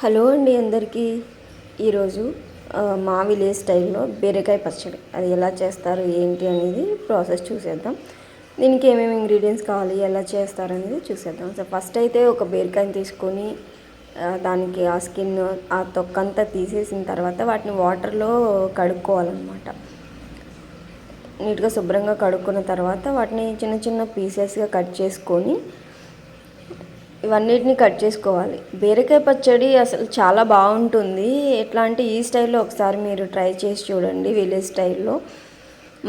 Hello అండి అందరికీ. ఈరోజు మా విలేజ్ స్టైల్లో బీరకాయ పచ్చడి. అది ఎలా చేస్తారు ఏంటి అనేది ప్రాసెస్ చూసేద్దాం. దీనికి ఏమేమి ఇంగ్రీడియంట్స్ కావాలి ఎలా చేస్తారు అనేది చూసేద్దాం. సో ఫస్ట్ అయితే ఒక బీరకాయని తీసుకొని దానికి ఆ స్కిన్ ఆ తొక్కంతా తీసేసిన తర్వాత వాటిని వాటర్లో కడుక్కోవాలన్నమాట. నీట్గా శుభ్రంగా కడుక్కున్న తర్వాత వాటిని చిన్న చిన్న పీసెస్గా కట్ చేసుకొని ఇవన్నిటిని కట్ చేసుకోవాలి. బీరకాయ పచ్చడి అసలు చాలా బాగుంటుంది. ఎట్లా అంటే ఈ స్టైల్లో ఒకసారి మీరు ట్రై చేసి చూడండి విలేజ్ స్టైల్లో.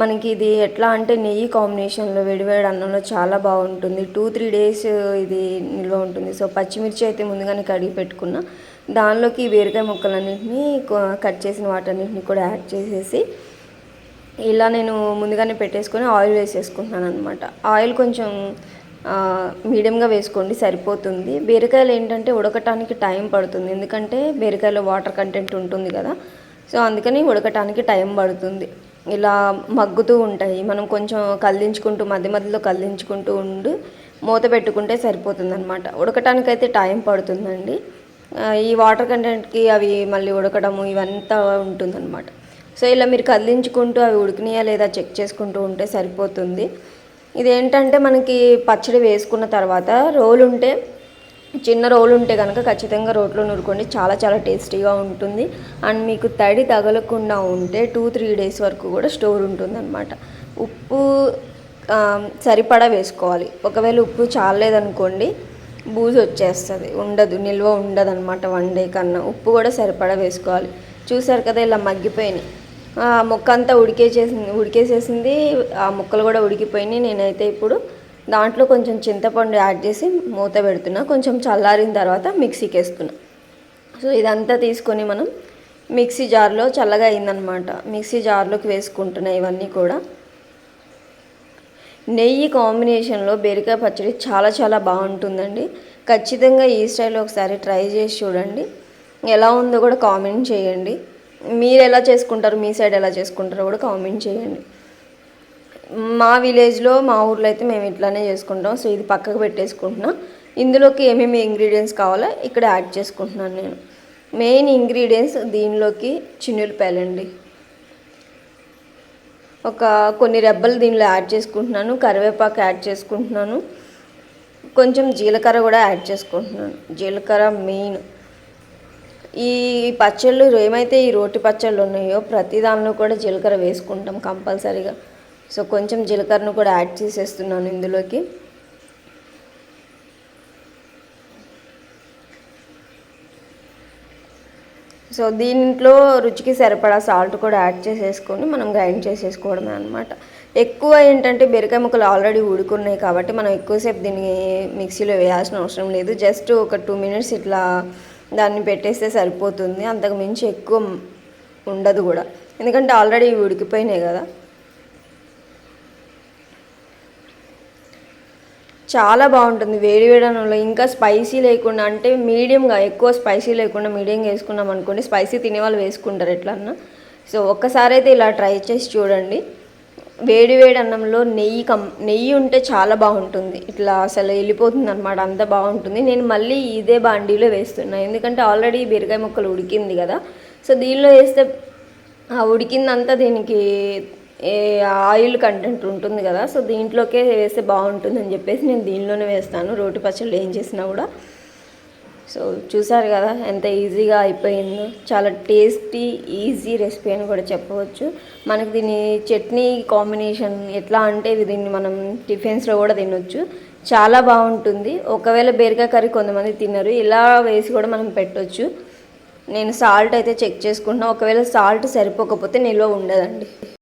మనకి ఇది ఎట్లా అంటే నెయ్యి కాంబినేషన్లో వేడివేడి అన్నంలో చాలా బాగుంటుంది. టూ త్రీ డేస్ ఇది నిల్వ ఉంటుంది. సో పచ్చిమిర్చి అయితే ముందుగానే కడిగి పెట్టుకున్న. దానిలోకి ఈ బీరకాయ ముక్కలన్నింటినీ కట్ చేసిన వాటన్నిటిని కూడా యాడ్ చేసేసి ఇలా నేను ముందుగానే పెట్టేసుకొని ఆయిల్ వేసేసుకుంటున్నాను అనమాట ఆయిల్ కొంచెం మీడియంగా వేసుకోండి సరిపోతుంది. బీరకాయలు ఏంటంటే ఉడకటానికి టైం పడుతుంది. ఎందుకంటే బీరకాయలో వాటర్ కంటెంట్ ఉంటుంది కదా. సో అందుకని ఉడకటానికి టైం పడుతుంది. ఇలా మగ్గుతూ ఉంటాయి. మనం కొంచెం కల్లించుకుంటూ మధ్య మధ్యలో కల్లించుకుంటూ ఉండి మూత పెట్టుకుంటే సరిపోతుంది అనమాట ఉడకటానికి అయితే టైం పడుతుందండి. ఈ వాటర్ కంటెంట్కి అవి మళ్ళీ ఉడకడము ఇవంతా ఉంటుందన్నమాట. సో ఇలా మీరు కదిలించుకుంటూ అవి ఉడికినాయా లేదా చెక్ చేసుకుంటూ ఉంటే సరిపోతుంది. ఇదేంటంటే మనకి పచ్చడి వేసుకున్న తర్వాత రోలు ఉంటే చిన్న రోలు ఉంటే కనుక ఖచ్చితంగా రోట్లో నూరుకోండి. చాలా చాలా టేస్టీగా ఉంటుంది. అండ్ మీకు తడి తగలకుండా ఉంటే టూ త్రీ డేస్ వరకు కూడా స్టోర్ ఉంటుందన్నమాట. ఉప్పు సరిపడా వేసుకోవాలి. ఒకవేళ ఉప్పు చాలేదనుకోండి బూజు వచ్చేస్తుంది. ఉండదు నిల్వ ఉండదు అనమాట వన్ డే కన్నా. ఉప్పు కూడా సరిపడా వేసుకోవాలి. చూసారు కదా ఇలా మగ్గిపోయినాయి. ముక్క అంతా ఉడికేసేసింది ఉడికేసేసింది. ఆ ముక్కలు కూడా ఉడికిపోయినాయి. నేనైతే ఇప్పుడు దాంట్లో కొంచెం చింతపండు యాడ్ చేసి మూత పెడుతున్నా. కొంచెం చల్లారిన తర్వాత మిక్సీకి వేస్తున్నా సో ఇదంతా తీసుకొని మనం మిక్సీ జార్లో చల్లగా అయిందనమాట. మిక్సీ జార్లోకి వేసుకుంటున్నా ఇవన్నీ కూడా. నెయ్యి కాంబినేషన్లో బీరకాయ పచ్చడి చాలా చాలా బాగుంటుందండి. ఖచ్చితంగా ఈ స్టైల్లో ఒకసారి ట్రై చేసి చూడండి. ఎలా ఉందో కూడా కామెంట్ చేయండి. మీరు ఎలా చేసుకుంటారు మీ సైడ్ ఎలా చేసుకుంటారో కూడా కామెంట్ చేయండి. మా విలేజ్లో మా ఊర్లో అయితే మేము ఇట్లానే చేసుకుంటాం. సో ఇది పక్కకు పెట్టేసుకుంటున్నాం. ఇందులోకి ఏమేమి ఇంగ్రీడియంట్స్ కావాలో ఇక్కడ యాడ్ చేసుకుంటున్నాను నేను. మెయిన్ ఇంగ్రీడియంట్స్ దీనిలోకి చిన్నులపాయలండి ఒక కొన్ని రెబ్బలు దీనిలో యాడ్ చేసుకుంటున్నాను. కరివేపాకు యాడ్ చేసుకుంటున్నాను. కొంచెం జీలకర్ర కూడా యాడ్ చేసుకుంటున్నాను. జీలకర్ర మెయిన్. ఈ పచ్చళ్ళు ఏమైతే ఈ రోటి పచ్చళ్ళు ఉన్నాయో ప్రతి దానిలో కూడా జీలకర్ర వేసుకుంటాం కంపల్సరీగా. సో కొంచెం జీలకర్రను కూడా యాడ్ చేసేస్తున్నాను ఇందులోకి. సో దీంట్లో రుచికి సరిపడా సాల్ట్ కూడా యాడ్ చేసేసుకొని మనం గ్రైండ్ చేసేసుకోవడమే అనమాట ఎక్కువ ఏంటంటే బీరకాయ ముక్కలు ఆల్రెడీ ఉడుకున్నాయి కాబట్టి మనం ఎక్కువసేపు దీన్ని మిక్సీలో వేయాల్సిన అవసరం లేదు. జస్ట్ ఒక టూ మినిట్స్ ఇట్లా దాన్ని పెట్టేస్తే సరిపోతుంది. అంతకు మించి ఎక్కువ ఉండదు కూడా. ఎందుకంటే ఆల్రెడీ ఉడికిపోయినాయి కదా. చాలా బాగుంటుంది వేడి వేడి అన్నంలో. ఇంకా స్పైసీ లేకుండా అంటే మీడియంగా ఎక్కువ స్పైసీ లేకుండా మీడియంగా వేసుకున్నాం అనుకోండి స్పైసీ తినే వాళ్ళు వేసుకుంటారు ఎట్లన్నా. సో ఒక్కసారైతే ఇలా ట్రై చేసి చూడండి. వేడి వేడి అన్నంలో నెయ్యి కం నెయ్యి ఉంటే చాలా బాగుంటుంది. ఇట్లా అసలు వెళ్ళిపోతుంది అనమాట అంత బాగుంటుంది. నేను మళ్ళీ ఇదే బాండీలో వేస్తున్నా. ఎందుకంటే ఆల్రెడీ బీరకాయ ముక్కలు ఉడికింది కదా. సో దీనిలో వేస్తే ఆ ఉడికిందంతా దీనికి ఏ ఆయిల్ కంటెంట్ ఉంటుంది కదా. సో దీంట్లోకే వేస్తే బాగుంటుంది అని చెప్పేసి నేను దీనిలోనే వేస్తాను. రోటి పచ్చళ్ళు ఏం చేసినా కూడా. సో చూసారు కదా ఎంత ఈజీగా అయిపోయిందో. చాలా టేస్టీ ఈజీ రెసిపీ అని కూడా చెప్పవచ్చు. మనకి దీని చట్నీ కాంబినేషన్ ఎట్లా అంటే ఇది దీన్ని మనం టిఫిన్స్లో కూడా తినొచ్చు. చాలా బాగుంటుంది. ఒకవేళ బీరకాయ కర్రీ కొంతమంది తినరు ఇలా వేసి కూడా మనం పెట్టొచ్చు. నేను సాల్ట్ అయితే చెక్ చేసుకుంటున్నా. ఒకవేళ సాల్ట్ సరిపోకపోతే నిల్వ ఉండదండి.